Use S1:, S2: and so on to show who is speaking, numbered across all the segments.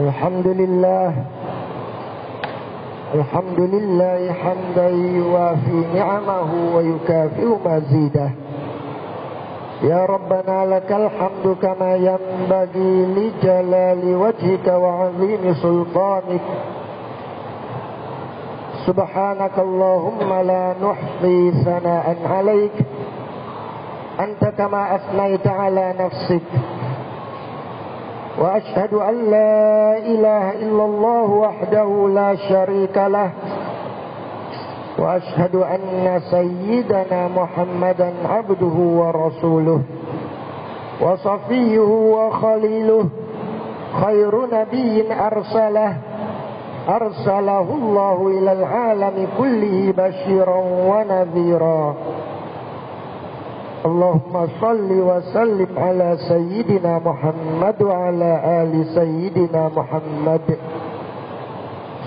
S1: الحمد لله. الحمد لله حمدا يوافي نعمه ويكافئ مزيده. يا ربنا لك الحمد كما ينبغي لجلال وجهك وعظيم سلطانك. سبحانك اللهم لا نحصي ثناء عليك. أنت كما أثنيت على نفسك. وأشهد أن لا إله إلا الله وحده لا شريك له. وأشهد أن سيدنا محمدا عبده ورسوله. وصفيه وخليله. خير نبي أرسله. أرسله الله إلى العالم كله بشيرا ونذيرا. اللهم صل وسلم على سيدنا محمد وعلى آل سيدنا محمد.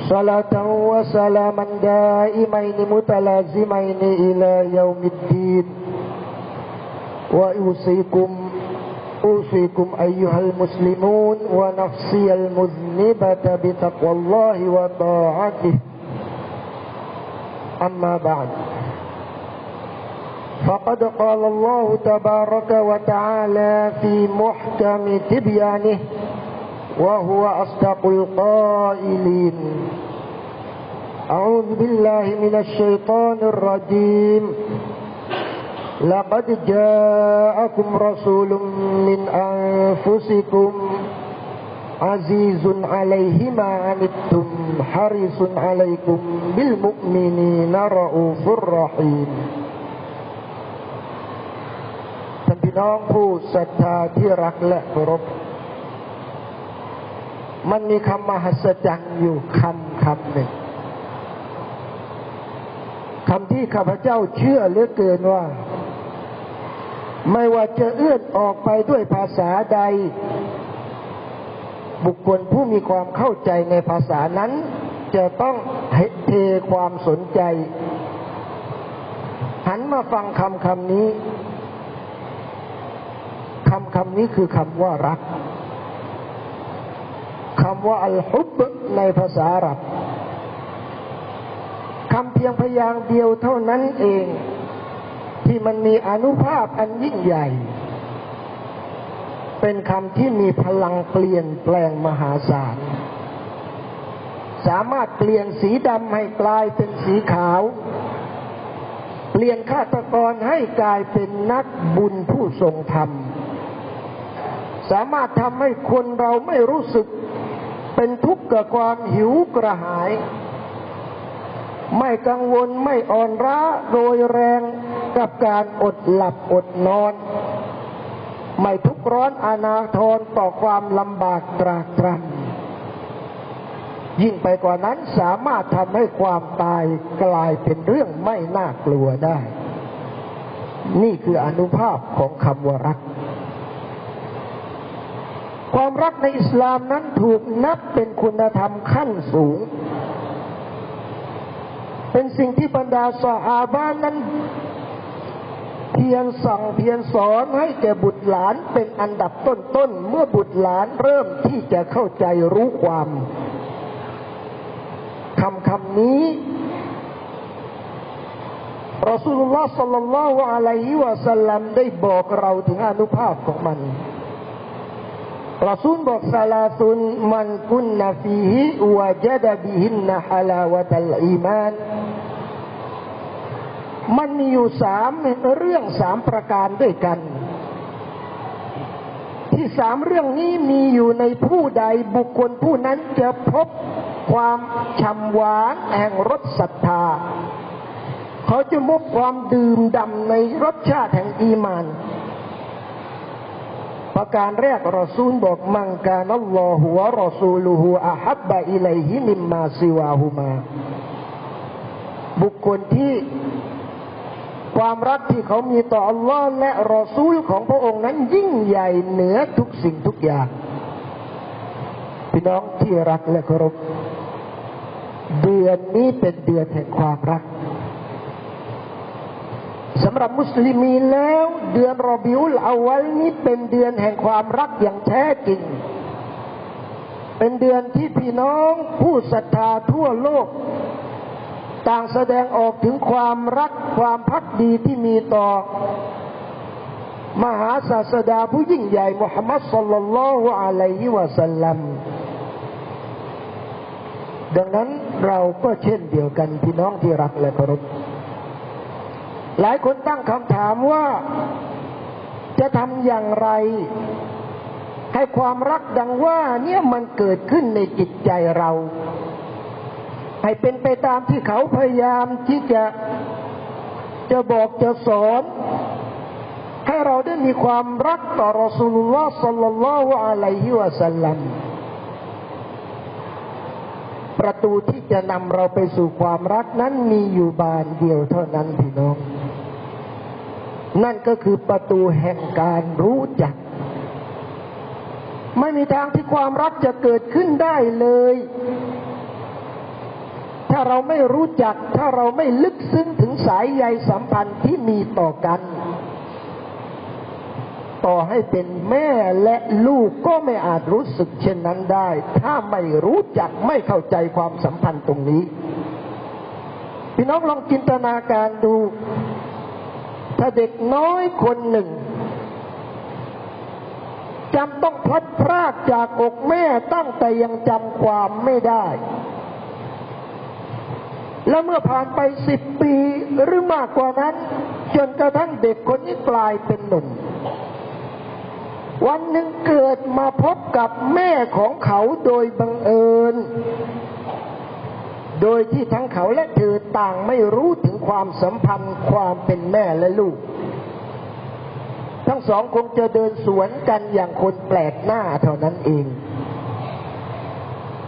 S1: صلاة وسلاما دائمين متلازمين إلى يوم الدين. وأوصيكم أوصيكم أيها المسلمون ونفسي المذنبة بتقوى الله وطاعته. أما بعد. فقد قال الله تبارك وتعالى في محكم تبيانه وهو أصدق القائلين. أعوذ بالله من الشيطان الرجيم. لقد جاءكم رسول من أنفسكم عزيز عليه ما عنتم حريص عليكم بالمؤمنين رؤوف رحيم. ่น้องผู้ศรัทธาที่รักและเคารพ มันมีคำมหัศจรรย์อยู่คำคำหนึ่งคำที่ข้าพเจ้าเชื่อเหลือเกินว่า ไม่ว่าจะเอื้อนออกไปด้วยภาษาใด บุคคลผู้มีความเข้าใจในภาษานั้น จะต้องเทความสนใจ หันมาฟังคำคำนี้ คำนี้คือคำว่ารักคำว่าอัลฮุบในภาษาอาหรับคำเพียงพยางเดียวเท่านั้นเอง ที่มันมีอนุภาพอันยิ่งใหญ่ เป็นคำที่มีพลังเปลี่ยนแปลงมหาศาล สามารถเปลี่ยนสีดำให้กลายเป็นสีขาว เปลี่ยนฆาตกรให้กลายเป็นนักบุญผู้ทรงธรรม สามารถทำให้คนเราไม่รู้สึกเป็นทุกข์กับความหิวกระหาย ไม่กังวลไม่อ่อนร้าโดยแรงกับการอดหลับอดนอน ไม่ทุกข์ร้อนอนาทรต่อความลำบากตรากตรำยิ่งไปกว่านั้นสามารถทำให้ความตายกลายเป็นเรื่องไม่น่ากลัวได้ นี่คืออนุภาพของคำว่ารัก ความรักในอิสลามนั้นถูกนับเป็นคุณธรรมขั้นสูง เป็นสิ่งที่บรรดาสหาบ้านนั้น เพียรสั่งเพียรสอนให้แก่บุตรหลานเป็นอันดับต้นๆ เมื่อบุตรหลานเริ่มที่จะเข้าใจรู้ความคำคำนี้รอสูลุลลอฮ์สัลลัลลอฮุอะลัยฮิวะสัลลัมได้บอกเราถึงอนุภาพของมัน รอซูลบอกซาลาซุนมันกุนนฟีฮิวะจดบิหินนฮลาวะตัลอีมานมันมีอยู่สามเรื่องสามประการด้วยกัน ที่สามเรื่องนี้มีอยู่ในผู้ใดบุคคลผู้นั้นจะพบความฉ่ำหวานแห่งรสศรัทธา เขาจะพบความดื่มดำในรสชาติแห่งอีมาน ประการแรกรอซูลบอกมังกานัลลอฮุวะรอซูลูฮูอาฮับบะอิลัยฮิมิมมาซิวาฮูมา บุคคลที่ความรักที่เขามีต่ออัลลอฮ์และรอซูลของพระองค์นั้นยิ่งใหญ่เหนือทุกสิ่งทุกอย่างพี่น้องที่รักและเคารพเดือนนี้เป็นเดือนแห่งความรัก สำหรับมุสลิมีแล้ว เดือนรอบิอุลอาวัลนี้เป็นเดือนแห่งความรักอย่างแท้จริง เป็นเดือนที่พี่น้องผู้ศรัทธาทั่วโลก ต่างแสดงออกถึงความรักความพักดีที่มีต่อ มหาศาสดาผู้ยิ่งใหญ่มุฮัมมัดสลลัลลอฮุอะลัยฮิวะสัลลัมดังนั้นเราก็เช่นเดียวกันพี่น้องที่รักและเคารพ หลายคนตั้งคำถามว่าจะทำอย่างไร ให้ความรักดังว่าเนี่ยมันเกิดขึ้นในจิตใจเรา ให้เป็นไปตามที่เขาพยายามที่จะจะบอกจะสอนให้เราได้มีความรักต่อรอสุลลอฮ์สัลลัลลอฮุอะลัยฮิวะสัลลัมประตูที่จะนำเราไปสู่ความรักนั้นมีอยู่บานเดียวเท่านั้นพี่น้อง นั่นก็คือประตูแห่งการรู้จัก ไม่มีทางที่ความรักจะเกิดขึ้นได้เลย ถ้าเราไม่รู้จัก ถ้าเราไม่ลึกซึ้งถึงสายใยสัมพันธ์ที่มีต่อกัน ต่อให้เป็นแม่และลูกก็ไม่อาจรู้สึกเช่นนั้นได้ ถ้าไม่รู้จักไม่เข้าใจความสัมพันธ์ตรงนี้ พี่น้องลองจินตนาการดู ถ้าเด็กน้อยคนหนึ่งจำต้องพลัดพรากจากอกแม่ตั้งแต่ยังจำความไม่ได้ แล้วเมื่อผ่านไปสิบปีหรือมากกว่านั้น จนกระทั่งเด็กคนนี้กลายเป็นหนุ่มวันหนึ่งเกิดมาพบกับแม่ของเขาโดยบังเอิญ โดยที่ทั้งเขาและเธอต่างไม่รู้ถึงความสัมพันธ์ความเป็นแม่และลูก ทั้งสองคงจะเดินสวนกันอย่างคนแปลกหน้าเท่านั้นเอง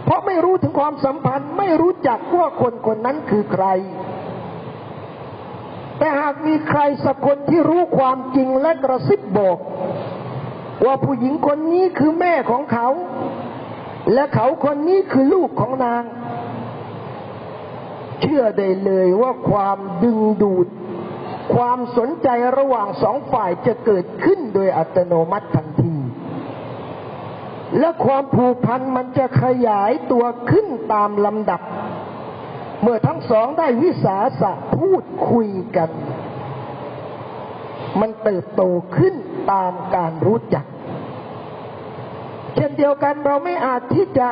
S1: เพราะไม่รู้ถึงความสัมพันธ์ไม่รู้จักว่าคนคนนั้นคือใคร แต่หากมีใครสักคนที่รู้ความจริงและกระซิบบอก ว่าผู้หญิงคนนี้คือแม่ของเขา และเขาคนนี้คือลูกของนาง เชื่อได้เลยว่าความดึงดูด ความสนใจระหว่างสองฝ่ายจะเกิดขึ้นโดยอัตโนมัติทันที และความผูกพันมันจะขยายตัวขึ้นตามลำดับ เมื่อทั้งสองได้วิสาสะพูดคุยกัน มันเติบโตขึ้นตามการรู้จัก เช่นเดียวกันเราไม่อาจที่จะ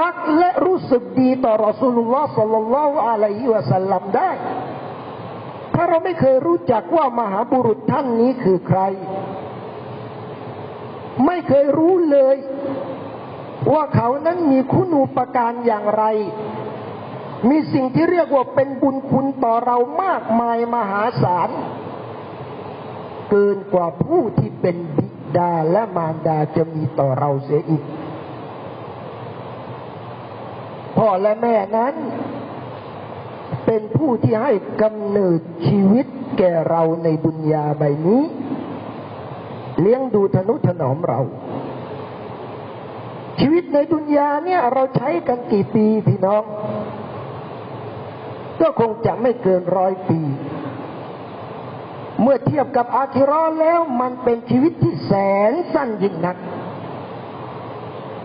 S1: รักและรู้สึกดีต่อรอสุลลอฮ์สัลลัลลอฮุอะลัยฮิวะสัลลัมได้ ถ้าเราไม่เคยรู้จักว่ามหาบุรุษท่านนี้คือใคร ไม่เคยรู้เลย ว่าเขานั้นมีคุณูปการอย่างไร มีสิ่งที่เรียกว่าเป็นบุญคุณต่อเรามากมายมหาศาลเกินกว่าผู้ที่เป็นบ ดาและมารดาจะมีต่อเราเสียอีก พ่อและแม่นั้น เป็นผู้ที่ให้กำเนิดชีวิตแก่เราในดุนยาใบนี้ เลี้ยงดูทนุถนอมเรา ชีวิตในดุนยาเนี่ยเราใช้กันกี่ปีพี่น้อง ก็คงจะไม่เกินร้อยปี เมื่อเทียบกับอาคิรอแล้วมันเป็นชีวิตที่แสนสั้นยิ่งนัก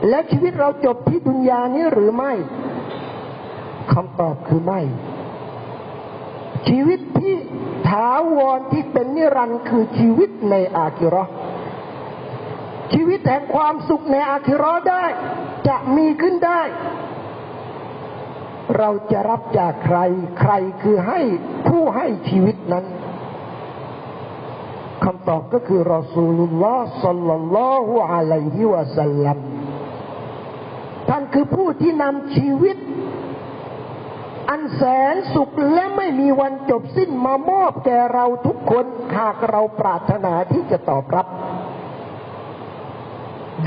S1: และชีวิตเราจบที่ดุนยานี้หรือไม่คำตอบคือไม่ ชีวิตที่ถาวรที่เป็นนิรันดร์คือชีวิตในอาคิรอชีวิตแห่งความสุขในอาคิรอได้ จะมีขึ้นได้ เราจะรับจากใคร ใครคือให้ผู้ให้ชีวิตนั้น คำตอบก็คือรอสูลุลลอฮ์สัลลัลลอฮุอะลัยฮิวะสัลลัมท่านคือผู้ที่นำชีวิต อันแสนสุขและไม่มีวันจบสิ้นมามอบแก่เราทุกคนหากเราปรารถนาที่จะตอบรับ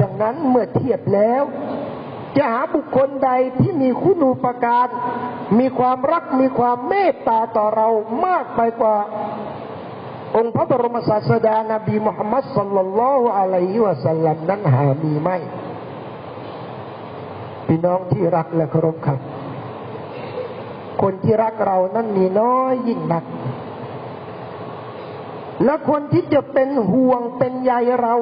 S1: ดังนั้นเมื่อเทียบแล้ว จะหาบุคคลใดที่มีคุณูปการ มีความรักมีความเมตตาต่อเรามากไปกว่า องค์พระบรมศาสดานบีมุฮัมมัดสัลลัลลอฮุอะลัยฮิวะสัลลัมนั้นหามีไหมพี่น้องที่รักและเคารพครับ คนที่รักเรานั้นมีน้อยยิ่งนัก และคนที่จะเป็นห่วงเป็นใยเรา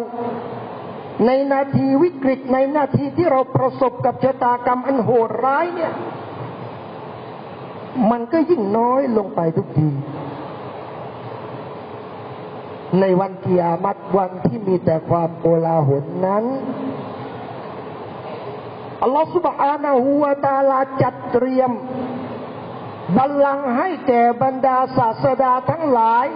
S1: ในนาทีวิกฤตในนาทีที่เราประสบกับชะตากรรมอันโหดร้ายเนี่ย มันก็ยิ่งน้อยลงไปทุกที ในวันกิยามัตวันที่มีแต่ความโกลาหลนั้นอัลลอฮฺสุบฮานะฮูวาตาลาจัดเตรียมบัลลังก์ให้แก่บรรดาศาสดาทั้งหลาย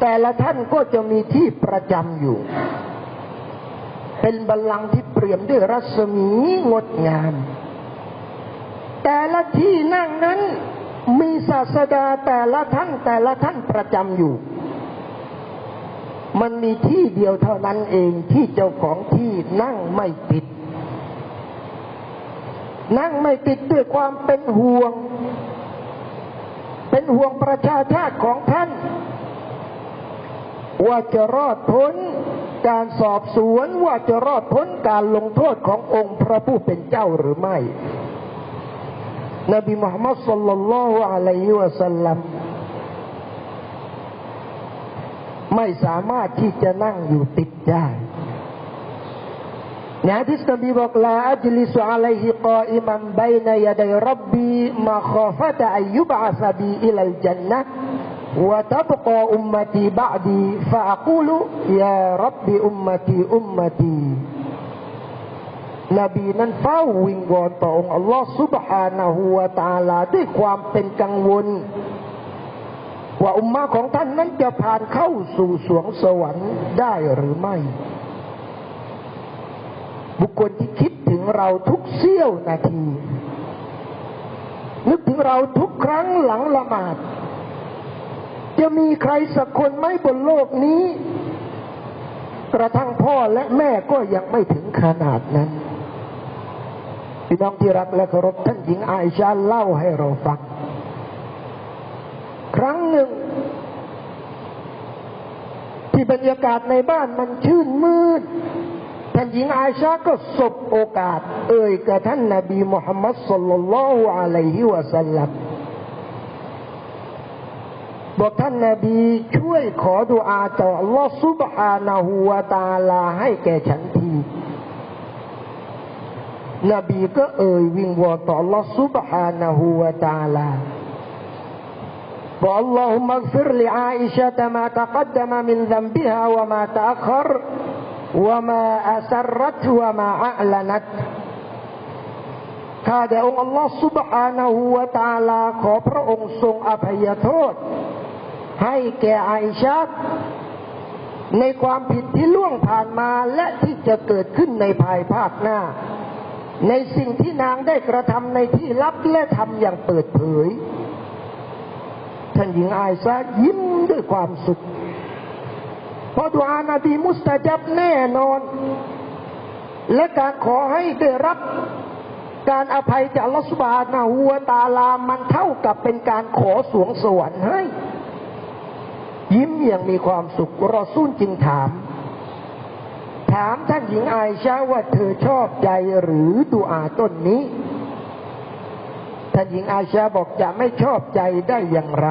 S1: แต่ละท่านก็จะมีที่ประจำอยู่ เป็นบัลลังก์ที่เปรียมด้วยรัศมีงดงาม แต่ละที่นั่งนั้น มีศาสดาแต่ละท่านแต่ละท่านประจำอยู่ มันมีที่เดียวเท่านั้นเองที่เจ้าของที่นั่งไม่ติด นั่งไม่ติดด้วยความเป็นห่วง เป็นห่วงประชาชาติของท่าน ว่าจะรอดพ้นการสอบสวนว่าจะรอดพ้นการลงโทษขององค์พระผู้เป็นเจ้าหรือไม่ นบีมุฮัมมัดสุลลัลลอฮุอะลัยฮิวะสัลลัมไม่สามารถที่จะนั่งอยู่ติดได้ในฮะดิษนบีบอกลาอัจลิสุอะลัยฮิกาอิมันบัยนยดัยรับบีมาขอฟะตะอายุบะสบีอิลัลจันนะ وتبقى أمتي بعدي فأقول يا رب أمتي أمتي นบีนั้นเฝ้าวิงวอนต่อองค์อัลลอฮ์ซุบฮานะฮูวาตาลาด้วยความเป็นกังวล ว่าอุมมาของท่านนั้นจะผ่านเข้าสู่สวงสวรรค์ได้หรือไม่ บุคคลที่คิดถึงเราทุกเสี้ยวนาที นึกถึงเราทุกครั้งหลังละหมาด จะมีใครสักคนไหมบนโลกนี้ กระทั่งพ่อและแม่ก็ยังไม่ถึงขนาดนั้น พี่น้องที่รักและเคารพท่านหญิงอาอิชาเล่าให้เราฟัง ครั้งหนึ่ง ที่บรรยากาศในบ้านมันชื่นมืดท่านหญิงอาอิชาก็สบโอกาส เอ่ยกับท่านนบีมุฮัมมัดสุลลัลลอฮุอะลัยฮิวะสัลลัมบอกท่านนาบีช่วยขอดุอาต่อลอฮฺซุบฮานะฮูวาตาลาให้แก่ฉันที นบีก็เอ่ยวิงวอนต่ออัลลอฮฺซุบฮานะฮูวาตาลาบอกอัลลอฮุมักฟิรลิอาอิชะตมาตะกัดมมินซัมบิฮาวะมาตะอัครวะมาอัสรัตวะมาอัลนัตข้าแต่องค์อัลลอฮฺซุบฮานะฮูวาตาลาขอพระองค์ทรงอภัยโทษ ให้แก่อาอิชาในความผิดที่ล่วงผ่านมาและที่จะเกิดขึ้นในภายภาคหน้า ในสิ่งที่นางได้กระทำในที่ลับและทำอย่างเปิดเผย ท่านหญิงอาอิชายิ้มด้วยความสุขเพราะดุอานาบีมุสตาจับแน่นอน และการขอให้ได้รับการอภัยจากลอสบานาหัวตาลามันเท่ากับเป็นการขอสวงสวรรค์ให้ ยิ้มอย่างมีความสุขรอสู้จึงถามามท่านหญิงไอชาว่าเธอชอบใจหรือดูอาต้นนี้ ท่านหญิงอาชาบอกจะไม่ชอบใจได้อย่างไร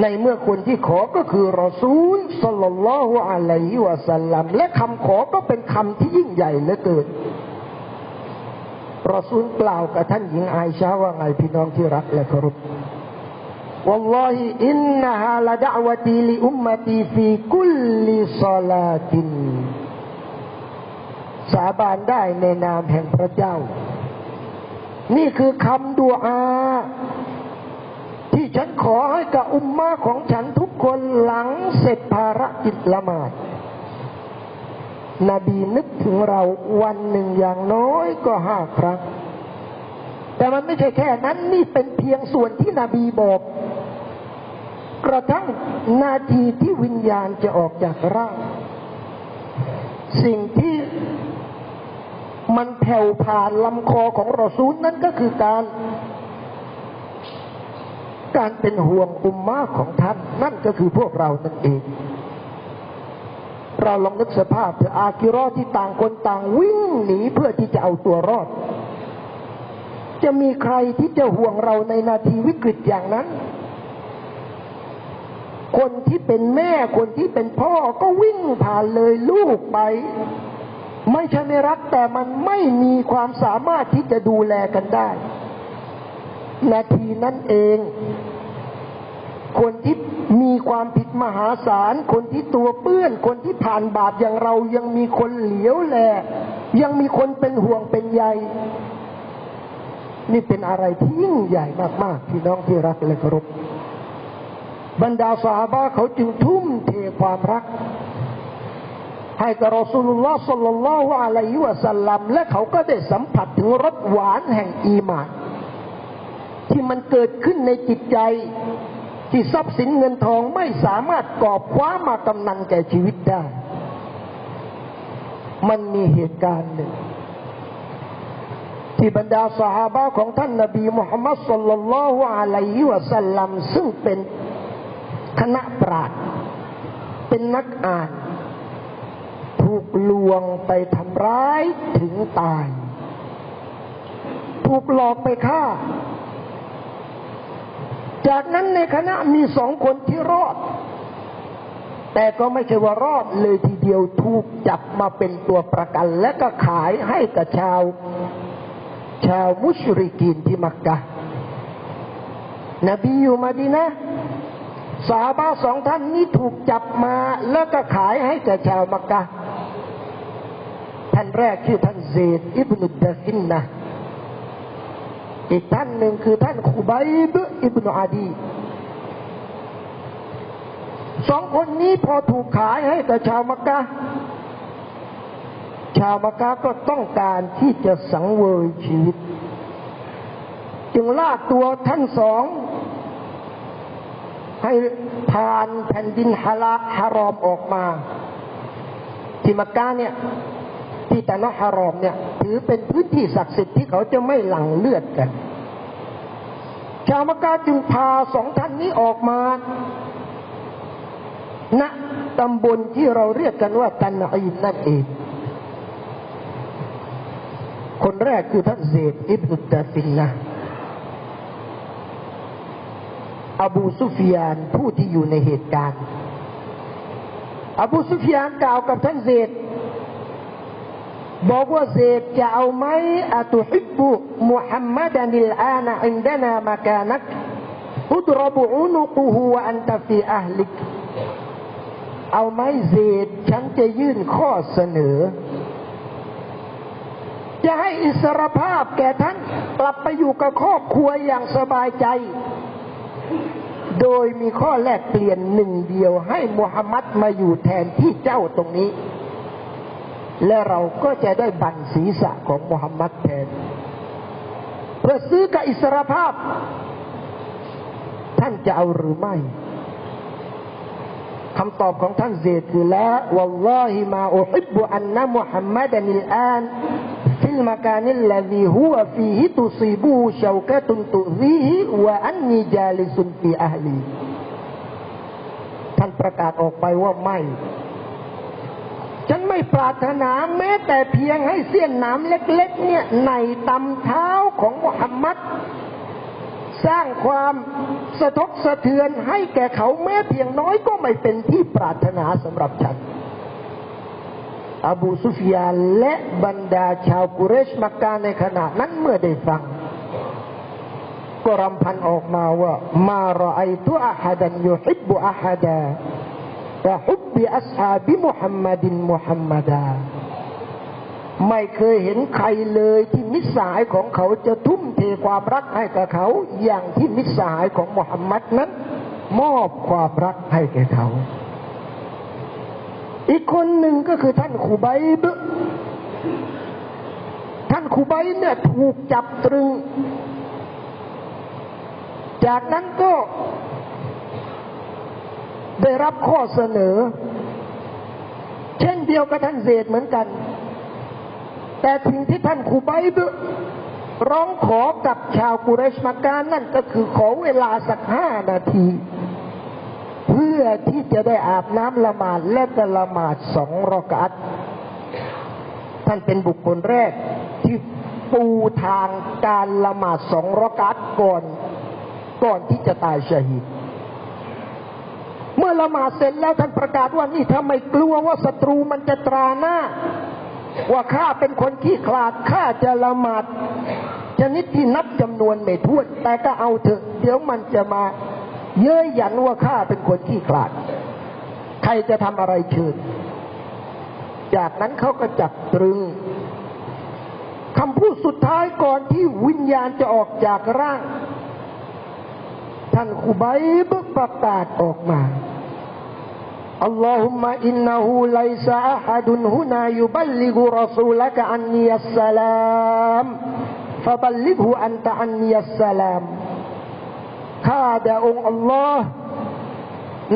S1: ในเมื่อคนที่ขอก็คือรอซูลสลลลลอฮุอะลัยฮิวะสัลลัมและคำขอก็เป็นคำที่ยิ่งใหญ่เหลือเกินรอซูลกล่าวกับท่านหญิงไอชาว่าไงพี่น้องที่รักและเคารพ والله إنها لدعوتي لأمتي في كل صلاة สาบานได้ในนามแห่งพระเจ้า นี่คือคำดูอา ที่ฉันขอให้กับอุมมาของฉันทุกคนหลังเสร็จภารกิจละหมาดนบีนึกถึงเราวันหนึ่งอย่างน้อยก็ห้าครั้ง แต่มันไม่ใช่แค่นั้นนี่เป็นเพียงส่วนที่นบีบอก กระทั่งนาทีที่วิญญาณจะออกจากร่าง สิ่งที่มันแผ่วผ่านลำคอของรอซูลนั่นก็คือการการเป็นห่วงอุมมาของท่าน นั่นก็คือพวกเรานั่นเอง เราลองนึกสภาพเถอะอาคิรอที่ต่างคนต่างวิ่งหนีเพื่อที่จะเอาตัวรอด จะมีใครที่จะห่วงเราในนาทีวิกฤตอย่างนั้น คนที่เป็นแม่คนที่เป็นพ่อก็วิ่งผ่านเลยลูกไป ไม่ใช่ไม่รักแต่มันไม่มีความสามารถที่จะดูแลกันได้ นาทีนั้นเอง คนที่มีความผิดมหาศาล คนที่ตัวเปื้อน คนที่ผ่านบาปอย่างเรายังมีคนเหลียวแล ยังมีคนเป็นห่วงเป็นใย นี่เป็นอะไรที่ยิ่งใหญ่มากๆพี่น้องที่รักและเคารพบรรดาสาบะเขาจึงทุ่มเทความรัก ให้กับรอสูลุลลอฮ์สัลลัลลอฮุอะลัยฮิวะสัลลัมและเขาก็ได้สัมผัสถึงรสหวานแห่งอีมานที่มันเกิดขึ้นในจิตใจ ที่ทรัพย์สินเงินทองไม่สามารถกอบคว้ามากำนันแก่ชีวิตได้ มันมีเหตุการณ์หนึ่ง ที่บรรดาสหายของท่านนบีมุฮัมมัดสุลลัลลอฮุอะลัยฮิวะสัลลัมซึ่งเป็นคณะปราชญ์เป็นนักอ่าน ถูกลวงไปทำร้ายถึงตาย ถูกหลอกไปฆ่า จากนั้นในคณะมีสองคนที่รอด แต่ก็ไม่ใช่ว่ารอดเลยทีเดียวถูกจับมาเป็นตัวประกัน และก็ขายให้กับชาว ชาวมุชริกีนที่มักกะนบีอยู่มาดีนะสาบาสองท่านนี้ถูกจับมาแล้วก็ขายให้แก่ชาวมักกะท่านแรกชื่อท่านเซดอิบนุดดะฟินนะอีกท่านหนึ่งคือท่านคูบัยบอิบนุอาดีสองคนนี้พอถูกขายให้กับชาวมักกะ ชาวมักกะก็ต้องการที่จะสังเวยชีวิต จึงลากตัวท่านสอง ให้ผ่านแผ่นดินฮาลาฮารอมออกมา ที่มักกะเนี่ย ที่แต่ละฮารอมเนี่ย ถือเป็นพื้นที่ศักดิ์สิทธิ์ที่เขาจะไม่หลั่งเลือดกัน ชาวมักกะจึงพาสองท่านนี้ออกมาณตำบลที่เราเรียกกันว่าตันอีนั่นเอง คน แรกคือท่านเซดอิบนุตตาฟินนะอบูซุฟยานผู้ที่อยู่ในเหตุการณ์ อบูซุฟยานกล่าวกับท่านเซดบอกว่าเซดจะเอาไหมอัตุฮิบุมุฮัมมัดันิลอานะอินดานามากานักอุดรบุอุนุกุฮูวอันตฟีอัลลิก เอาไหมเซดฉันจะยื่นข้อเสนอ จะให้อิสรภาพแก่ท่านกลับไปอยู่กับครอบครัวอย่างสบายใจ โดยมีข้อแลกเปลี่ยนหนึ่งเดียวให้มุฮัมมัดมาอยู่แทนที่เจ้าตรงนี้ และเราก็จะได้บันศีรษะของมุฮัมมัดแทนเพื่อซื้อกับอิสรภาพ ท่านจะเอาหรือไม่คำตอบของท่านเซดคือละวัลลอฮิมาอุฮิบุอันนะมุฮัมมัดันิลอาน fil makanil ladhi huwa fihi tusibu syaukatun tu'zihi wa anni jalisun fi ahli ท่านประกาศออกไปว่าไม่ ฉันไม่ปรารถนาแม้แต่เพียงให้เสี้ยนน้ำเล็ก ๆ เนี่ยในตำเท้าของมุฮัมมัดสร้างความสะทกสะเทือนให้แก่เขาแม้เพียงน้อยก็ไม่เป็นที่ปรารถนาสำหรับฉัน อบูซุฟยานและบรรดาชาวกุเรชมักกะในขณะนั้นเมื่อได้ฟัง ก็รำพันออกมาว่า มารอไอตุอาฮัดันยุฮิบุอาฮัดาแต่ฮุบบิอัสฮาบิมุฮัมมัดินมุฮัมมัดาไม่เคยเห็นใครเลยที่มิสหายของเขาจะทุ่มเทความรักให้กับเขา อย่างที่มิสหายของมุฮัมมัดนั้น มอบความรักให้แก่เขา อีกคนหนึ่งก็คือท่านคูไบบท่านคูไบเนี่ยถูกจับตรึง จากนั้นก็ได้รับข้อเสนอ เช่นเดียวกับท่านเซดเหมือนกัน แต่สิ่งที่ท่านคูไบบร้องขอกับชาวกุเรชมาการนั่นก็คือขอเวลาสักห้านาที พื่อที่จะได้อาบน้ำละหมาดและก็ละหมาดสองรอกอัตท่านเป็นบุคคลแรกที่ปูทางการละหมาดสองรอกอัตก่อนก่อนที่จะตายชหิดเมื่อละหมาดเสร็จแล้วท่านประกาศว่านี่ถ้าไมกลัวว่าศัตรูมันจะตราหน้า ว่าข้าเป็นคนขี้ขลาดข้าจะละหมาดชนิดที่นับจำนวนไม่ถ้วนแต่ก็เอาเถอะ เดี๋ยวมันจะมา เย้ยหยันว่าข้าเป็นคนขี้ขลาด ใครจะทำอะไรเชิญจากนั้นเขาก็จับตรึงคำพูดสุดท้ายก่อนที่วิญญาณจะออกจากร่าง ท่านคุบัยบประกาศออกมาอัลลอฮุมะอินนะฮูไลซาอะฮัดุนฮุนายุบัลลิกุรอซูลกะอันนียัสสลามฟะบัลลิกฮูอันตะอันนียัสสลาม ข้าแต่องค์อัลลอฮ์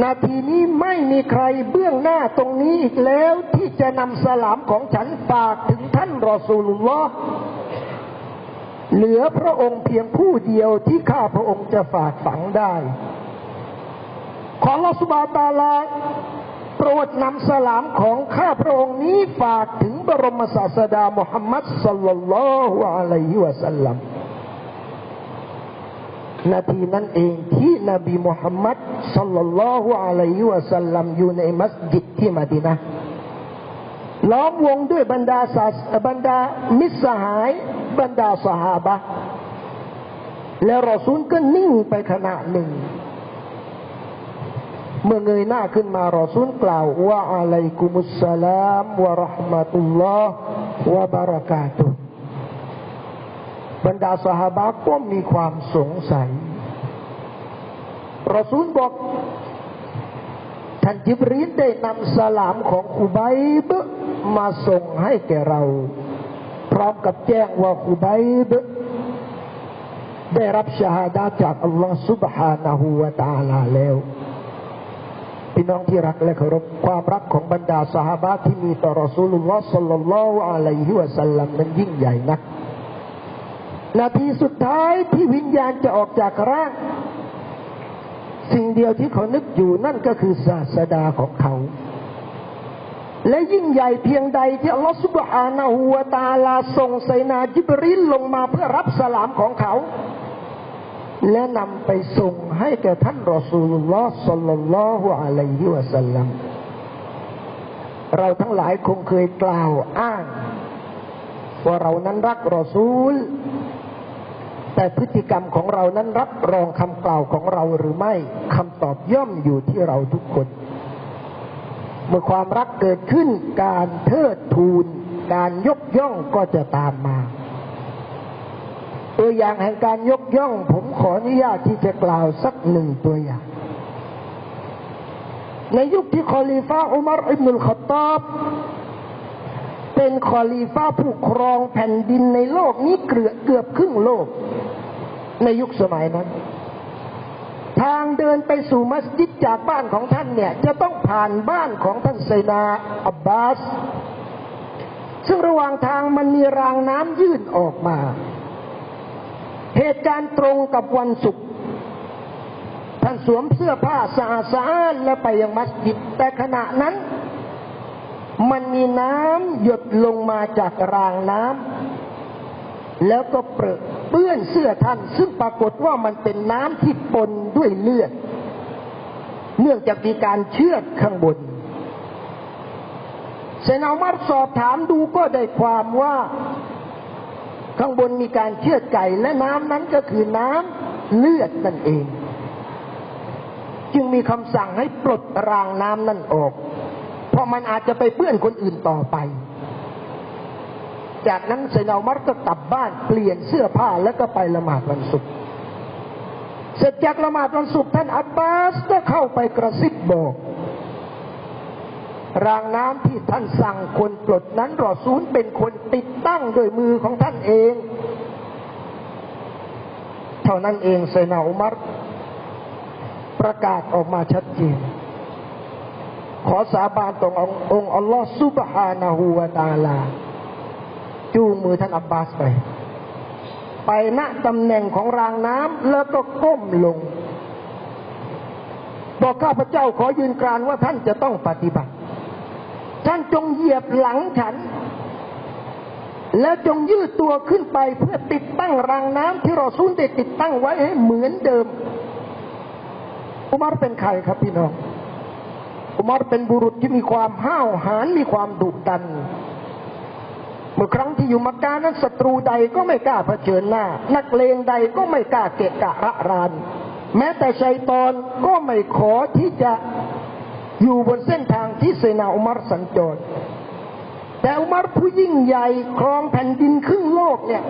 S1: นาทีนี้ไม่มีใครเบื้องหน้าตรงนี้อีกแล้วที่จะนำสลามของฉันฝากถึงท่านรอซูลุลลอฮ์เหลือพระองค์เพียงผู้เดียวที่ข้าพระองค์จะฝากฝังได้ ขอลอสุบาตาลาโปรดนำสลามของข้าพระองค์นี้ฝากถึงบรมศาสดามุฮัมมัดสัลลัลลอฮุอะลัยฮิวะสัลลัม นาทีนั้นเองที่นบีมุฮัมมัดสัลลัลลอฮุอะลัยฮิวะสัลลัมอยู่ในมัสยิดที่มาดีนะล้อมวงด้วยบรรดาศาสบรรดามิสหาย บรรดาสหาบะแล้วรอซูลก็นิ่งไปขณะหนึ่ง เมื่อเงยหน้าขึ้นมารอซูลกล่าวว่าอะลัยกุมุสสลามวะราะห์มะตุลลอฮ์วะบารากาตุ บรรดาสหบาก็มีความสงสัยรอซูลบอก ท่านจิบรีนได้นำสลามของอุบัยบมาส่งให้แก่เรา พร้อมกับแจ้งว่าอุบัยบได้รับชาฮาดาจากอัลลอฮฺ سبحانه และ تعالى แล้ว พี่น้องที่รักและเคารพความรักของบรรดาสหบาที่มีต่อรอซูลุลลอฮ์สัลลัลลอฮุอะลัยฮิวะสัลลัมนั้นยิ่งใหญ่นัก นาทีสุดท้ายที่วิญญาณจะออกจากร่าง สิ่งเดียวที่เขานึกอยู่นั่นก็คือศาสดาของเขา และยิ่งใหญ่เพียงใดที่อัลลอฮฺสุบฮานาหูวตาลาส่งไซนาจิบริลลงมาเพื่อรับสลามของเขา และนำไปส่งให้แก่ท่านรอซูลุลลอฮ์สัลลัลลอฮุอะลัยฮิวะสัลลัมเราทั้งหลายคงเคยกล่าวอ้างว่าเรานั้นรักรอซูล แต่พฤติกรรมของเรานั้นรับรองคำกล่าวของเราหรือไม่คำตอบย่อมอยู่ที่เราทุกคน เมื่อความรักเกิดขึ้นการเทิดทูน การยกย่องก็จะตามมา ตัวอย่างแห่งการยกย่อง ผมขออนุญาตที่จะกล่าวสักหนึ่งตัวอย่าง ในยุคที่คอลีฟาอุมารอิบนุลขตอบ เป็นคอลีฟ้าผู้ครองแผ่นดินในโลกนี้เกือบเกือบครึ่งโลก ในยุคสมัยนั้น ทางเดินไปสู่มัสยิดจากบ้านของท่านเนี่ย จะต้องผ่านบ้านของท่านไซนาอับบาส ซึ่งระหว่างทางมันมีรางน้ำยื่นออกมา เหตุการณ์ตรงกับวันศุกร์ท่านสวมเสื้อผ้าสะอาดสะอ้านและไปยังมัสยิดแต่ขณะนั้น มันมีน้ำหยดลงมาจากรางน้ำแล้วก็เปรอะเปื้อนเสื้อท่าน ซึ่งปรากฏว่ามันเป็นน้ำที่ปนด้วยเลือด เนื่องจากมีการเชือดข้างบนเซนามัดสอบถามดูก็ได้ความว่าข้างบนมีการเชือดไก่และน้ำนั้นก็คือน้ำเลือดนั่นเอง จึงมีคำสั่งให้ปลดรางน้ำนั่นออก เพราะมันอาจจะไปเปื้อนคนอื่นต่อไป จากนั้นไซนามัดก็กลับบ้านเปลี่ยนเสื้อผ้าแล้วก็ไปละหมาดวันศุกร์เสร็จจากละหมาดวันศุกร์ท่านอับบาสก็เข้าไปกระซิบบอกรางน้ำที่ท่านสั่งคนปลดนั้นรอซูลเป็นคนติดตั้งโดยมือของท่านเอง เท่านั้นเองไซนาอุมัรประกาศออกมาชัดเจน ขอสาบานตรงองค์อัลลอฮ์ซุบฮานะฮูวาตาลา จูงมือท่านอับบาสไป ไปณตำแหน่งของรางน้ำแล้วก็ก้มลง บอกข้าพเจ้าขอยืนกรานว่าท่านจะต้องปฏิบัติ ท่านจงเหยียบหลังฉัน และจงยืดตัวขึ้นไปเพื่อติดตั้งรางน้ำที่รอซูลได้ติดตั้งไว้ให้เหมือนเดิมอุมารเป็นใครครับพี่น้อง มารเป็นบุรุษที่มีความห้าวหาญมีความดุดัน เมื่อครั้งที่อยู่มักกะนั้นศัตรูใดก็ไม่กล้าเผชิญหน้า นักเลงใดก็ไม่กล้าเกะกะระราน แม้แต่ชัยตอนก็ไม่ขอที่จะอยู่บนเส้นทางที่เซนาอุมารสัญจรแต่อุมารผู้ยิ่งใหญ่ครองแผ่นดินครึ่งโลกเนี่ย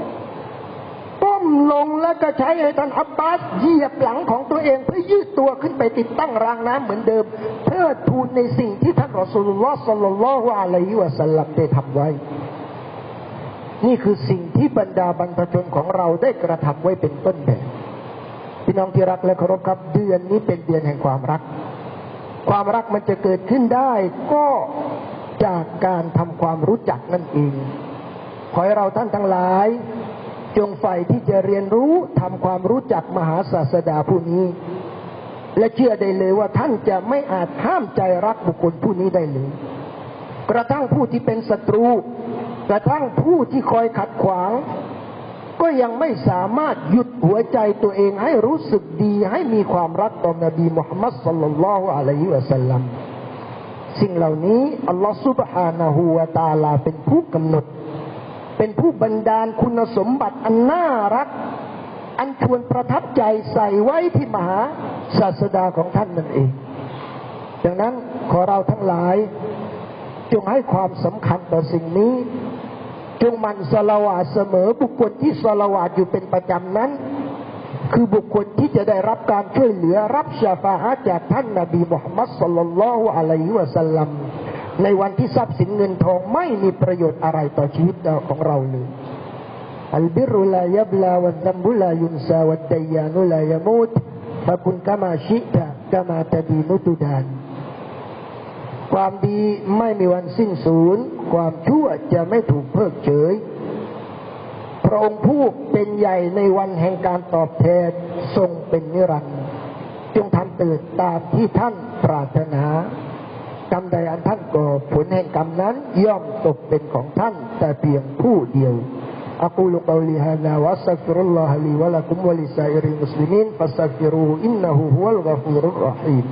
S1: ลงแล้วก็ใช้ให้ท่านอับบาสเหยียบหลังของตัวเองเพื่อยืดตัวขึ้นไปติดตั้งรางน้ำเหมือนเดิม เพื่อทูลในสิ่งที่ท่านรอสุลลอฮ์สัลลัลลอฮุอะลัยฮิวะสัลลัมได้ทำไว้ นี่คือสิ่งที่บรรดาบรรพชนของเราได้กระทำไว้เป็นต้นแบบพี่น้องที่รักและเคารพครับ เดือนนี้เป็นเดือนแห่งความรัก ความรักมันจะเกิดขึ้นได้ก็จากการทำความรู้จักนั่นเองขอให้เราท่านทั้งหลาย จงใฝ่ที่จะเรียนรู้ทำความรู้จักมหาศาสดาผู้นี้ และเชื่อได้เลยว่าท่านจะไม่อาจห้ามใจรักบุคคลผู้นี้ได้เลย กระทั่งผู้ที่เป็นศัตรู กระทั่งผู้ที่คอยขัดขวาง ก็ยังไม่สามารถหยุดหัวใจตัวเองให้รู้สึกดีให้มีความรักต่อนบีมุฮัมมัดสัลลัลลอฮุอะลัยฮิวะสัลลัมสิ่งเหล่านี้อัลลอฮฺซุบฮานะฮูวะตาลาเป็นผู้กำหนด เป็นผู้บันดาลคุณสมบัติอันน่ารัก อันชวนประทับใจใส่ไว้ที่มหาศาสดาของท่านนั่นเอง ดังนั้นขอเราทั้งหลาย จงให้ความสำคัญต่อสิ่งนี้ จงมันสละวาเสมอบุคคลที่สละวาอยู่เป็นประจำนั้น คือบุคคลที่จะได้รับการช่วยเหลือรับชาฟาฮะจากท่านนาบีมุฮัมมัดสลลัลลอฮุอะลัยฮิวะสัลลัม ในวันที่ทรัพย์สินเงินทองไม่มีประโยชน์อะไรต่อชีวิตของเราเลยอัลบิรุลายับลาวัซัมบุลายุนซาวัดดยานุลายมูตฟะกุนกามาชิตะกามาตดีนุตุดานความดีไม่มีวันสิ้นสูญความชั่วจะไม่ถูกเพิกเฉย พระองค์ผู้เป็นใหญ่ในวันแห่งการตอบแทนทรงเป็นนิรันดร์จงทำเติดตามที่ท่านปรารถนา กรรมใดอันท่านก่อผลแห่งกรรมนั้นย่อมตกเป็นของท่านแต่เพียงผู้เดียว أقول قولي هذا وأستغفر الله لي ولكم ولسائر المسلمين فاستغفروه إنه هو الغفور الرحيم